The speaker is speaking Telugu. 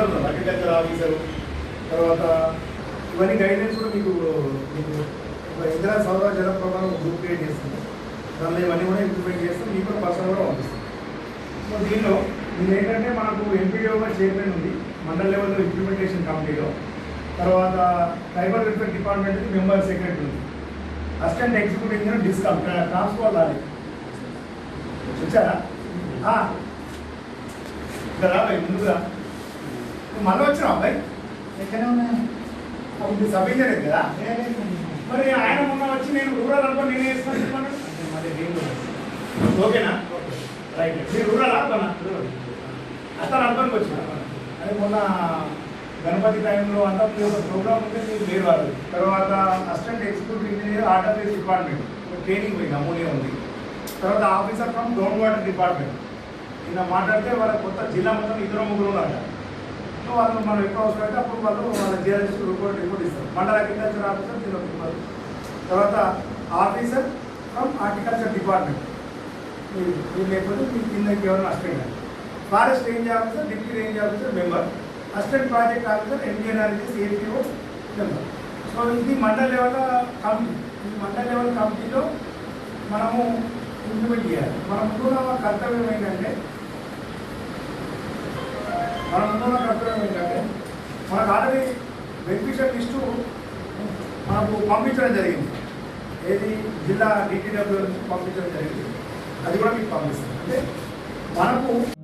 అగ్రికల్చర్ ఆఫీసర్ తర్వాత ఇవన్నీ గైడెన్స్ కూడా మీకు మీకు ఒక ఇందిరా సౌర జల ప్రోగ్రామ్ గ్రూప్ క్రియేట్ చేస్తుంది. దానిలో ఇవన్నీ కూడా ఇంప్లిమెంట్ చేస్తాం మీకు కూడా పర్సనల్ కూడా పంపిస్తుంది. సో దీనిలో ఇది ఏంటంటే మనకు ఎంపీడీఓగా చైర్మన్ ఉంది మండల లెవెల్లో ఇంప్లిమెంటేషన్ కమిటీలో తర్వాత ట్రైబల్ వెల్ఫేర్ డిపార్ట్మెంట్కి మెంబర్ సెక్రటరీ ఉంది. Assistant executive engineer discom transport lorry వచ్చారా ఇక్కడ రా ముందుగా. మళ్ళీ వచ్చినావు అబ్బాయి ఎక్కడ ఉన్నాను అప్పుడు సబ్ ఇంజనీర్ కదా మరి ఆయన మొన్న వచ్చి నేను రూరల్ అనుకో నేను వేస్తాను చెప్పాను మరి నేను ఓకేనా రైట్ మీరు రూరల్ అనుకోనా అతను అనుకోనికి వచ్చిన అది మొన్న గణపతి టైంలో అంతా మీ ఒక ప్రోగ్రామ్ ఉంటే మీరు లేరు వాళ్ళు తర్వాత assistant executive engineer order department training పోయింది అమూల్య ఉంది తర్వాత officer from ground water department నిన్న మాట్లాడితే వాళ్ళ కొత్త జిల్లా మొత్తం ఇద్దరు ముగ్గురు ఉన్నారు వాళ్ళు మనం ఎక్కువ అవసరం అయితే అప్పుడు వాళ్ళు మన జిఎల్ఎస్ రిపోర్ట్ రిపోర్ట్ ఇస్తారు. మండల అగ్రికల్చర్ ఆఫీసర్ జిల్లా ఇవ్వాలి తర్వాత ఆఫీసర్ ఫ్రమ్ హార్టికల్చర్ డిపార్ట్మెంట్. మీరు లేకపోతే మీ కింద ఎవరైనా assistant forest range officer deputy range officer member assistant project officer NGNRG APO member. So ఇది మండల లెవెల్ కమిటీ ఈ మండల లెవెల్ కమిటీలో మనము ఇంప్లిమెంట్ చేయాలి. మన ముందున్న కర్తవ్యం ఏంటంటే మన ముందున్న కర్తవ్యం మనకు ఆల్రెడీ బెనిఫిషియల్ లిస్టు మనకు పంపించడం జరిగింది. ఏది? జిల్లా డిటిడబ్ల్యూ నుంచి పంపించడం జరిగింది. అది కూడా మీకు పంపిస్తాం. అంటే మనకు